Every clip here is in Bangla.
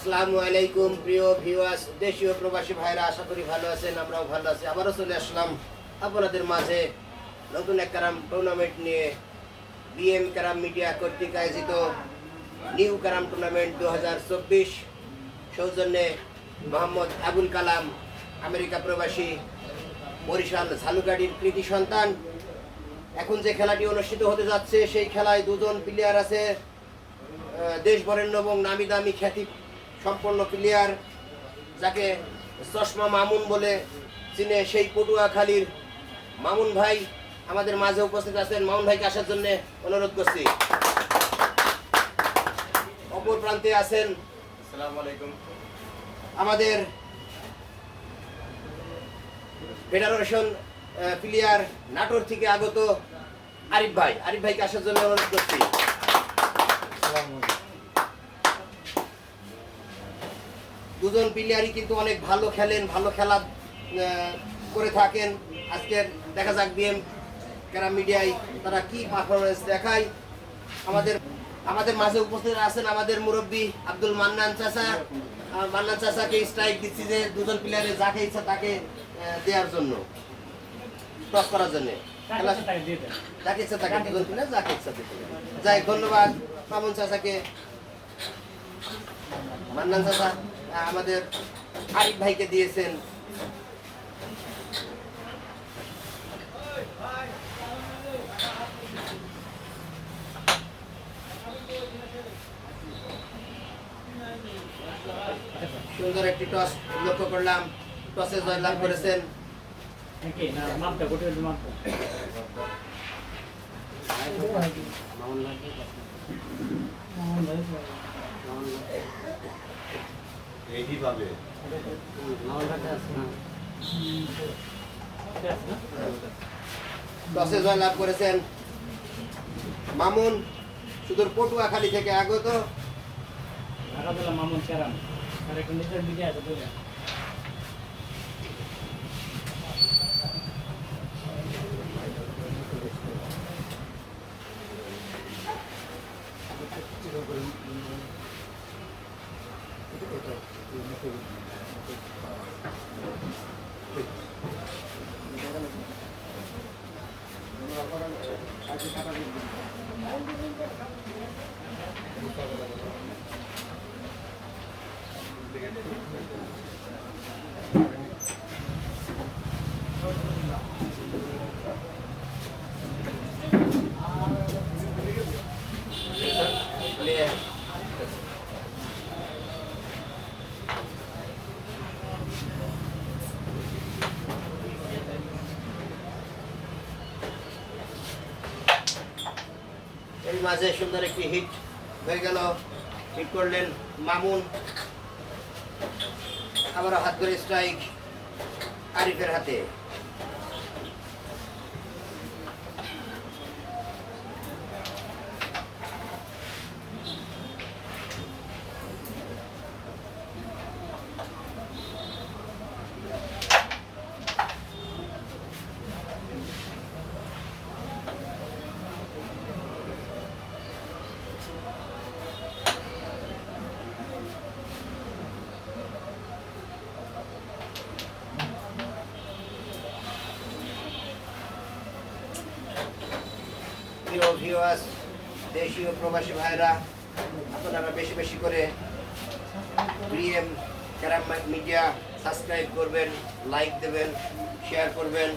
আসসালামু আলাইকুম, প্রিয় ভিউয়ার্স দেশীয় প্রবাসী ভাইরা, আশা করি ভালো আছেন, আমরাও ভালো আছি। আবারও চলে আসলাম আপনাদের মাঝে নতুন এক ক্যারাম টুর্নামেন্ট নিয়ে। বিএম ক্যারাম মিডিয়া কর্তৃক আয়োজিত নিউ ক্যারাম টুর্নামেন্ট দু হাজার চব্বিশ। সৌজন্যে মোহাম্মদ আবুল কালাম, আমেরিকা প্রবাসী, বরিশাল ঝালুগাড়ির কৃতি সন্তান। এখন যে খেলাটি অনুষ্ঠিত হতে যাচ্ছে, সেই খেলায় দুজন প্লেয়ার আছে। দেশ বরেণ্য এবং নামি দামি খ্যাতি সম্পন্ন প্লেয়ার যাকে চশমা মামুন বলে চিনে সেই পটুয়াখালীর মামুন ভাই আমাদের মাঝে উপস্থিত আছেন। মামুন ভাইকে আসার জন্য অনুরোধ করছি। অপর প্রান্তে আছেন আসসালামু আলাইকুম। আমাদের ফেডারেশন প্লেয়ার নাটোর থেকে আগত আরিফ ভাই। আরিফ ভাইকে আসার জন্য অনুরোধ করছি। দুজন প্লেয়ারই কিন্তু অনেক ভালো খেলেন ভালো খেলা করে থাকেন। আজকে দেখা যাক বিএম ক্যারাম মিডিয়ায় তারা কি পারফরমেন্স দেখায়। আমাদের আমাদের মাঝে উপস্থিত আছেন আমাদের মুরব্বী আব্দুল মান্নান চাচা। মান্নান চাচাকে স্ট্রাইক দিচ্ছি যে দুজন প্লেয়ারে যাকে ইচ্ছা তাকে দেওয়ার জন্য টস করার জন্য। যাকে ইচ্ছা তাকে দুজন প্লেয়ার যাকে ইচ্ছা দিতে যাই ধন্যবাদ। মামুন চাচাকে। মান্নান চাচা আমাদের আরিফ ভাইকে দিয়েছেন। সুন্দর একটি টস লক্ষ্য করলাম। টসে জয়লাভ করেছেন। এইটি পাবে জয় জয়লাভ করেছেন মামুন সুদূর পটুয়াখালী থেকে আগত। মামুন মাঝে সুন্দর একটি হিট হয়ে গেল। হিট করলেন মামুন। আবারও হাত করে স্ট্রাইক আরিফের হাতে। দেশীয় প্রবাসী ভাইরা আপনারা বেশি বেশি করে বিএম ক্যারাম মিডিয়া সাবস্ক্রাইব করবেন, লাইক দেবেন, শেয়ার করবেন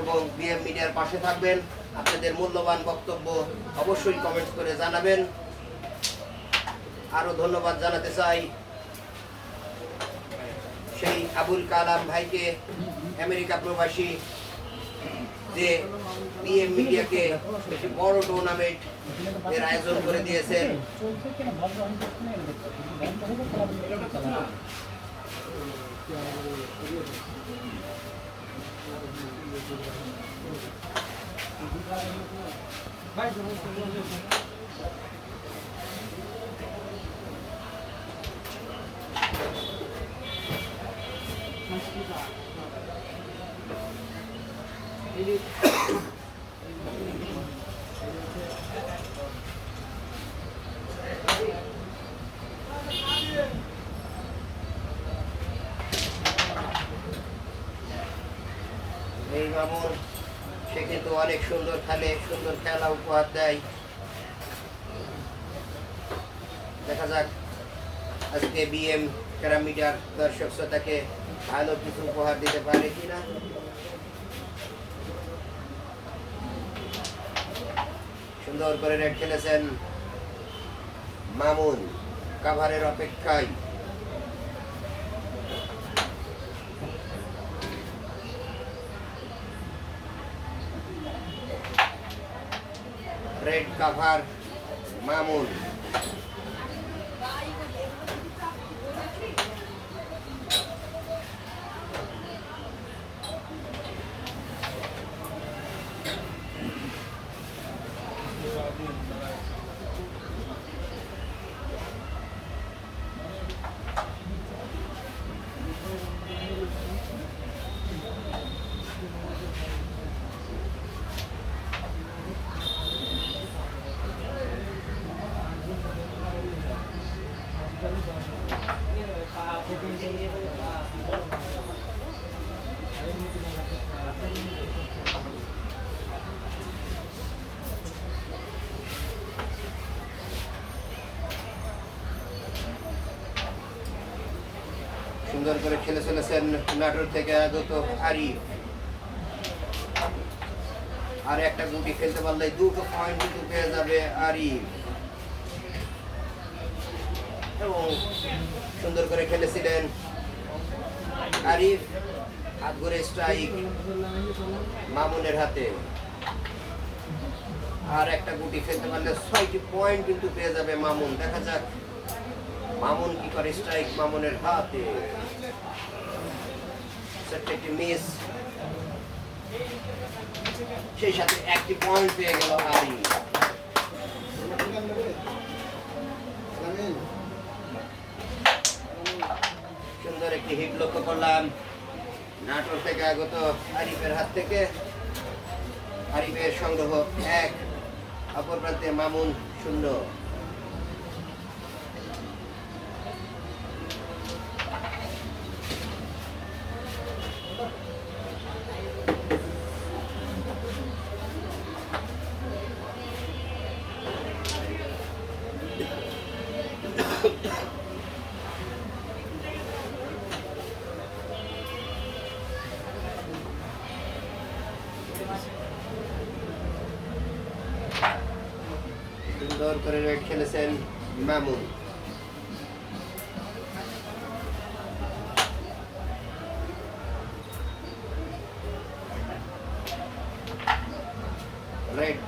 এবং বিএম মিডিয়ার পাশে থাকবেন। আপনাদের মূল্যবান বক্তব্য অবশ্যই কমেন্ট করে জানাবেন। আরও ধন্যবাদ জানাতে চাই সেই আবুল কালাম ভাইকে, আমেরিকা প্রবাসী যে পিএম মিডিয়াকে একটি বড় টুর্নামেন্ট এর আয়োজন করে দিয়েছেন Thank you. এই মামুন সে কিন্তু অনেক সুন্দর খেলে, সুন্দর খেলা উপহার দেয়। দেখা যাক, আজকে বিএম প্যারামিটার দর্শক শ্রোতাকে ভালো কিছু উপহার দিতে পারে কিনা। সুন্দর করে রেড খেলেছেন মামুন কাভারের অপেক্ষায়। Red cover Mamun. সুন্দর করে খেলে চলেছেন নাটোর থেকে আগত আরিফ। আর একটা গুটি খেলতে পারলে দুটো পয়েন্ট কিন্তু পেয়ে যাবে আরিফ। এবং সুন্দর করে খেলেছিলেন আরিফ। হাত করে স্ট্রাইক মামুনের হাতে। আর একটা গুটি খেলতে পারলে ছয়টি পয়েন্ট কিন্তু পেয়ে যাবে মামুন। দেখা যাক মামুন কি করে স্ট্রাইক মামুনের হাতে। ছোট্ট একটি মিস সেই সাথে একটি পয়েন্ট পেয়ে গেল আরি সুন্দর একটি হিট লক্ষ্য করলাম। নাটোর থেকে আগত আরিফের হাত থেকে। আরিফের সংগ্রহ এক, অপর প্রান্তে মামুন শূন্য।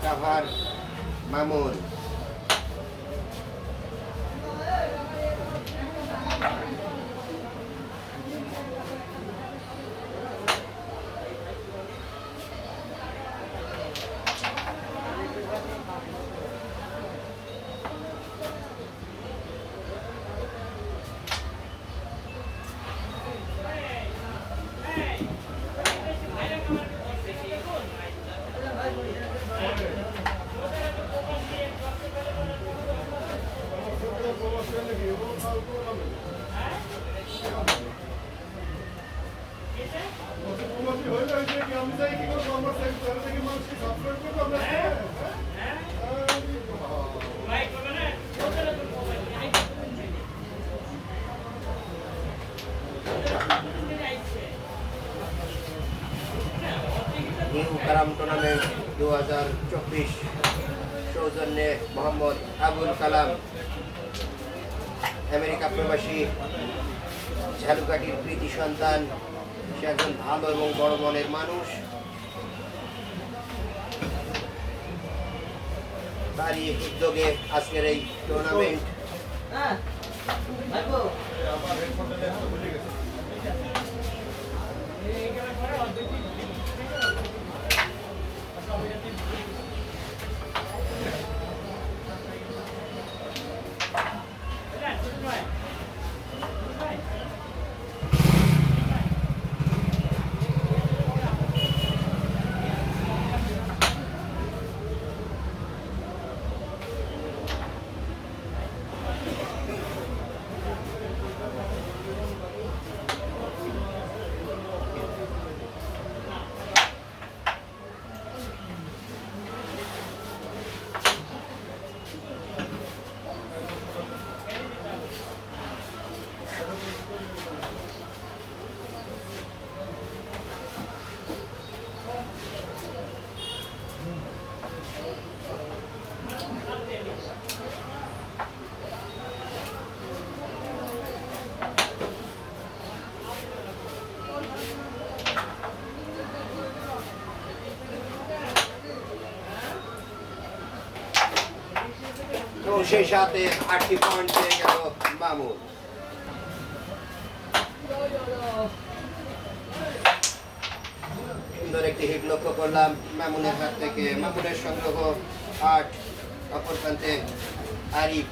রেড কাভার কারাম টুর্নামেন্ট দু হাজার চব্বিশ সৌজন্যে মোহাম্মদ আবুল কালাম আমেরিকা প্রবাসী ঝালুকাঠির কৃতি সন্তান একজন ভালো এবং বড় মনের মানুষ। তারই উদ্যোগে আজকের এই টুর্নামেন্ট হ্যাঁ সেই সাথে আটটি পয়েন্ট পেয়ে গেল মামুন। সুন্দর একটি হিট লক্ষ্য করলাম মামুনের হাত থেকে। মামুনের সংগ্রহ আট, অপর প্রান্তে আরিফ।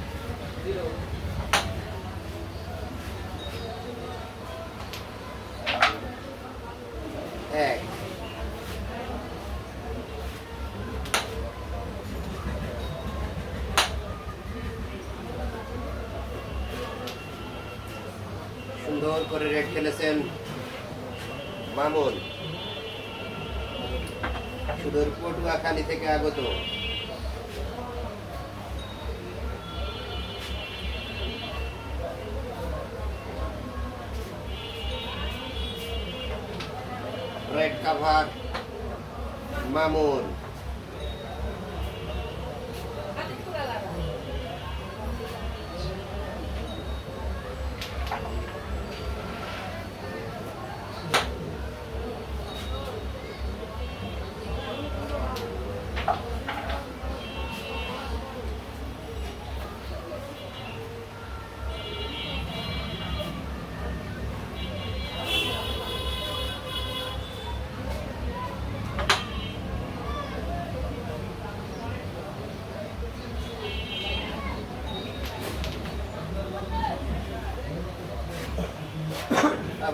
সুন্দর করে রেড খেলেছেন মামুন। সুদূর পটুয়াখালী থেকে আগত। Red cover Mamun.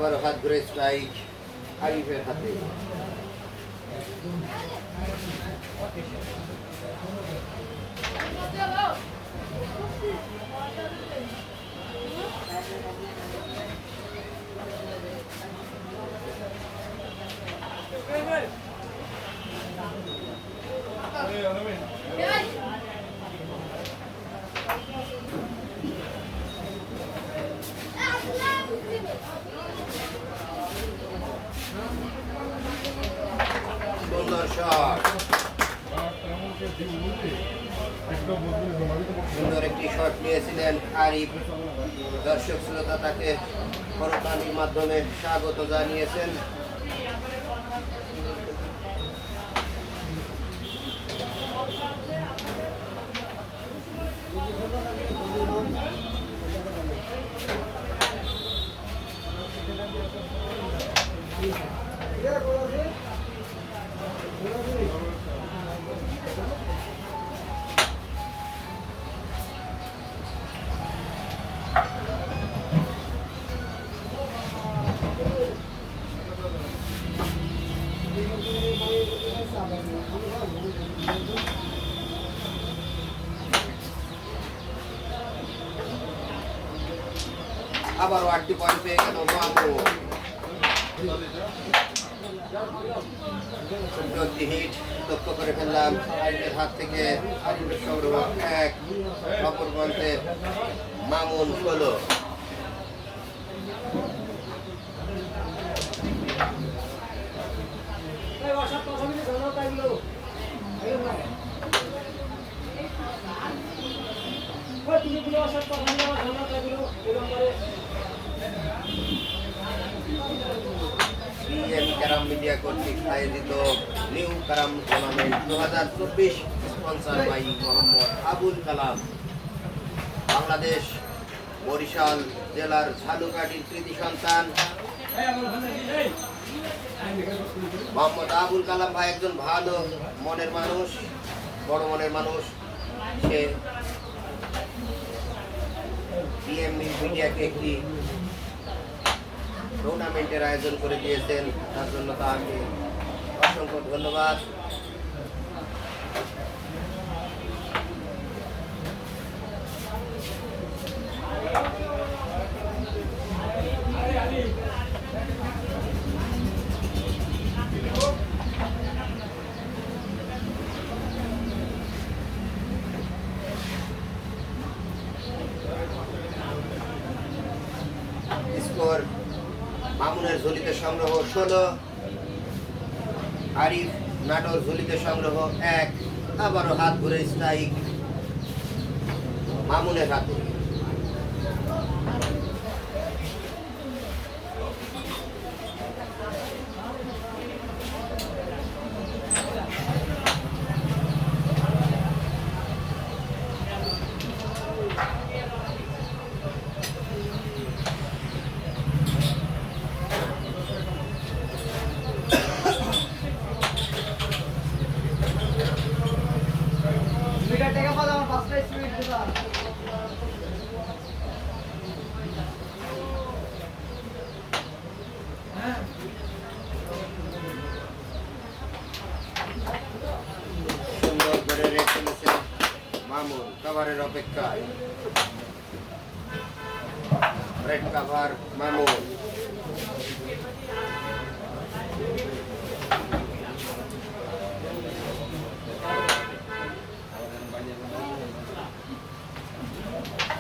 আবারও হাত ঘুরে স্ট্রাইক আরিফের হাতে সুন্দর সুন্দর একটি শট নিয়েছিলেন আরিফ। দর্শক শ্রোতা তাকে করতালির মাধ্যমে স্বাগত জানিয়েছেন। আবারও আটটি পয়েন্ট পেয়ে গেল লক্ষ্য করে ফেললাম হাত থেকে এক মামুন ষোলো বিএম ক্যারাম মিডিয়া কর্তৃক আয়োজিত নিউ ক্যারাম টুর্নামেন্ট দু হাজার চব্বিশ, স্পন্সার বাই মোহাম্মদ আবুল কালাম। বাংলাদেশ বরিশাল জেলার ঝালুকাঠির কৃতি সন্তান, মোহাম্মদ আবুল কালাম ভাই একজন ভালো মনের মানুষ, বড় মনের মানুষ। সে মিডিয়াকে একটি টুর্নামেন্টের আয়োজন করে দিয়েছেন। তার জন্য তাকে অসংখ্য ধন্যবাদ। স্কোর মামুনের ঝুলিতে সংগ্রহ ষোলো আরিফ নাটোর ঝুলিতে সংগ্রহ এক আবারও হাত ঘুরে স্ট্রাইক মামুনের হাতে। ধাক্কায় রেড কাভার মামুন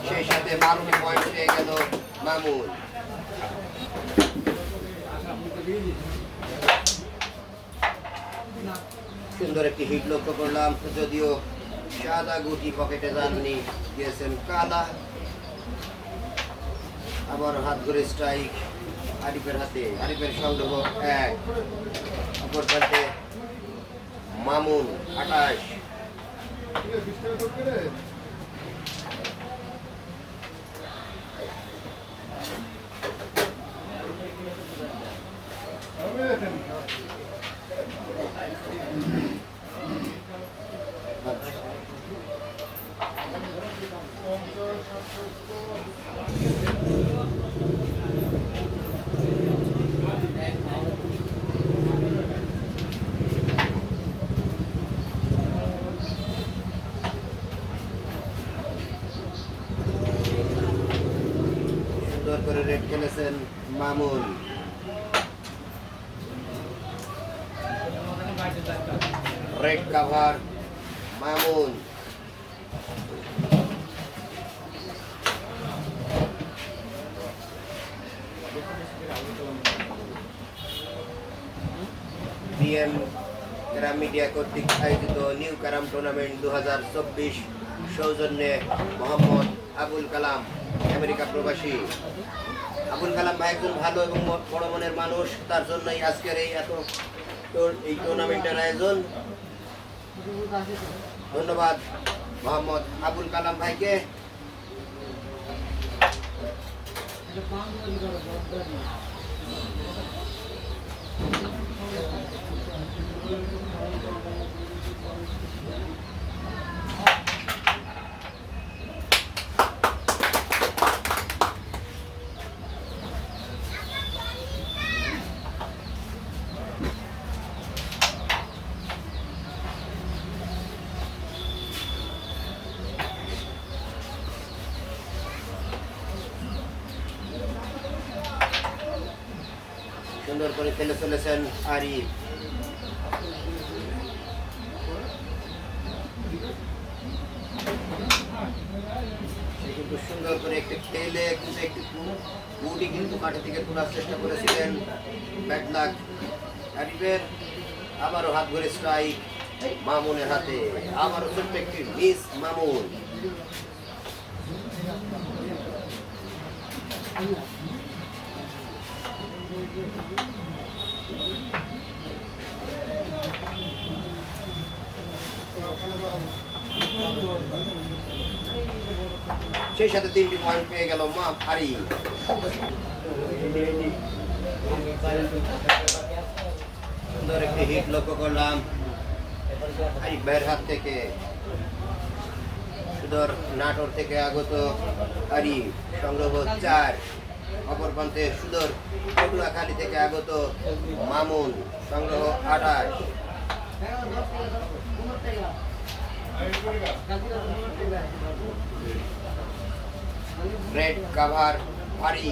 সেই সাথে বারোটি পয়েন্ট পেয়ে গেল মামুন সুন্দর একটি হিট লক্ষ্য করলাম, যদিও সাদা গুটি পকেটে যাননি দিয়েছেন কাদা। আবার হাত ধরে স্ট্রাইক আরিফের হাতে আরিফের সংগ্রহ এক। অপর প্রান্তে মামুন আঠাশ সুন্দর করে রেড খেলেছেন Mamun red cover Mamun BM carrom media কর্তৃক আয়োজিত নিউ ক্যারাম টুর্নামেন্ট দু হাজার চব্বিশ সৌজন্যে মোহাম্মদ আবুল কালাম, আমেরিকা প্রবাসী। আবুল কালাম ভাই একজন ভালো এবং বড় মনের মানুষ, তার জন্যই আজকের এই এত এই টুর্নামেন্টের আয়োজন। ধন্যবাদ মোহাম্মদ আবুল কালাম ভাইকে। সুন্দর করে খেলে চলেছেন আরিফ সুন্দর করে একটু খেলে কিন্তু একটু বুটি কিন্তু মাঠে থেকে তোলার চেষ্টা করেছিলেন ব্যাট লাক আরিফের আবারও হাত ধরে স্ট্রাইক মামুনের হাতে। আবারও ছোট্ট একটি মিস মামুন। সেই সাথে তিনটি পয়েন্ট পেয়ে গেল মা হারি সুন্দর একটি হিট লক্ষ্য করলাম। ভাইয়ের হাত থেকে। সুন্দর নাটোর থেকে আগত আরি সংগ্রহ চার। অপর প্রান্তে সুদর পটুয়াখালী থেকে আগত মামুন সংগ্রহ আঠাশ। রেড কাভার ভারী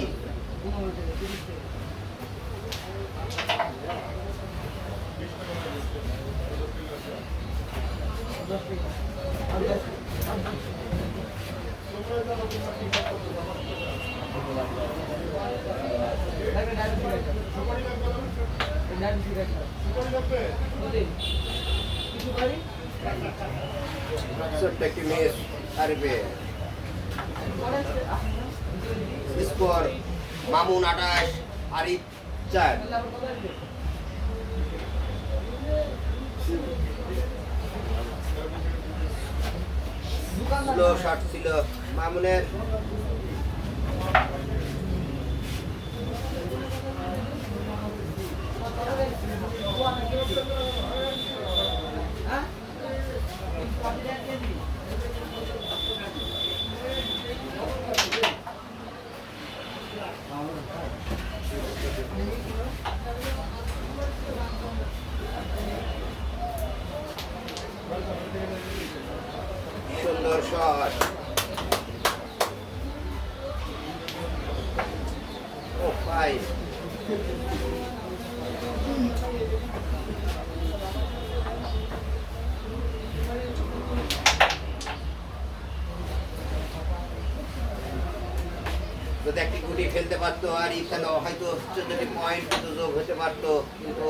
ছোট্ট একটি মিস আরবে স্কোর মামুন আঠাশ আরিফ চার। স্লো শট ছিল মামুনের। সুন্দর শট লাইন যদি একটি গুটি ফেলতে পারতো আর ই হয়তো চোদ্দটি পয়েন্ট যোগ হতে পারতো, কিন্তু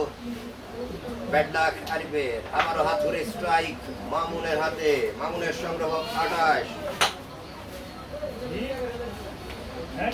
ব্যাড লাক আরিফের আবারও হাত ধরে স্ট্রাইক মামুনের হাতে। মামুনের সংগ্রহ আঠাশ। হ্যাঁ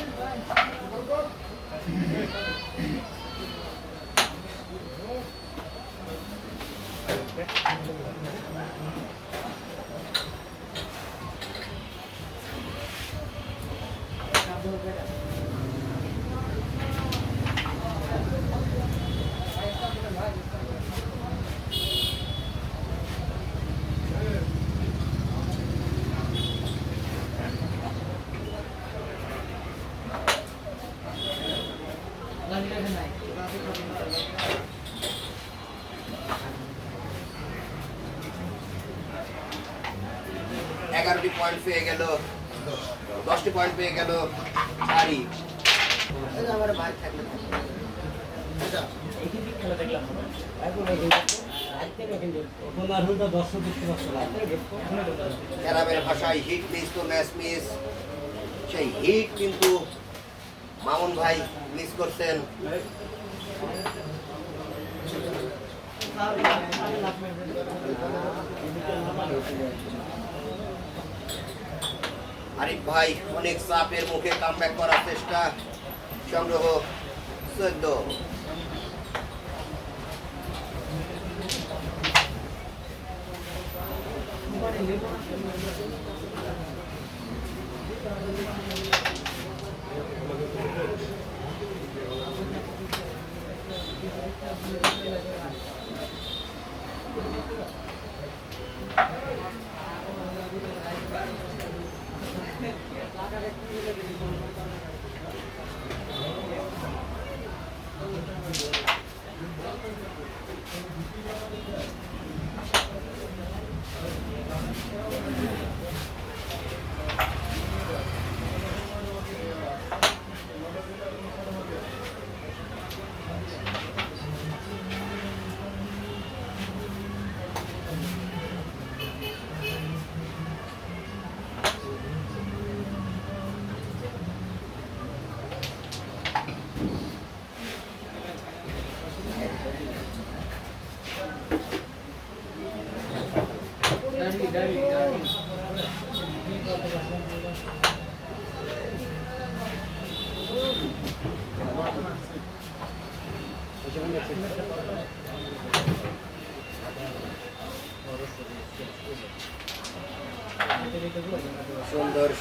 এগারোটি পয়েন্ট পেয়ে গেল দশটি পয়েন্ট পেয়ে গেল আমার ভাই থাকলে ক্যারামের ভাষায় হিট মিস তো ম্যাচ মিস সেই হিট কিন্তু মামুন ভাই মিস করছেন। আরিফ ভাই অনেক চাপের মুখে কামব্যাক করার চেষ্টা। সংগ্রহ চোদ্দ। সুন্দর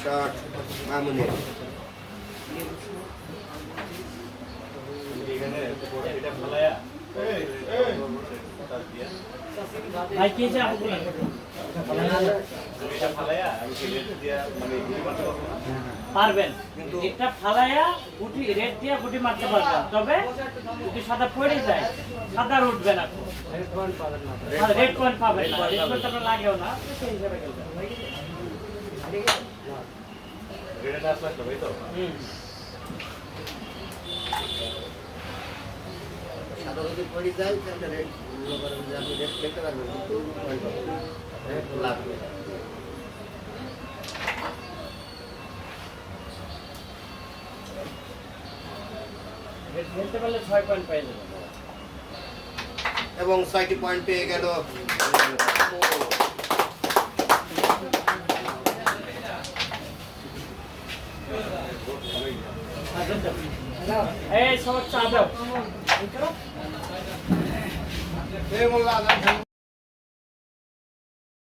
পারব না পারবেন। কিন্তু- এটা ফালায়া গুটি রেড দিয়ে গুটি মারতে পারবেন। তবে যদি সাদা পড়ে যায় সাদা উঠবে না রেড পয়েন্ট পাবেন না। রেড পয়েন্ট আপনার লাগেও না। সেই হিসাবে খেলবেন। পড়ে যায় তাহলে মনে করেন যে আপনি পারবেন কিন্তু পাবেন। লাগবে ছয় পয়েন্ট পেয়ে যাবেন এবং ছয়টি পয়েন্ট পেয়ে গেল। এই সব চা দাও।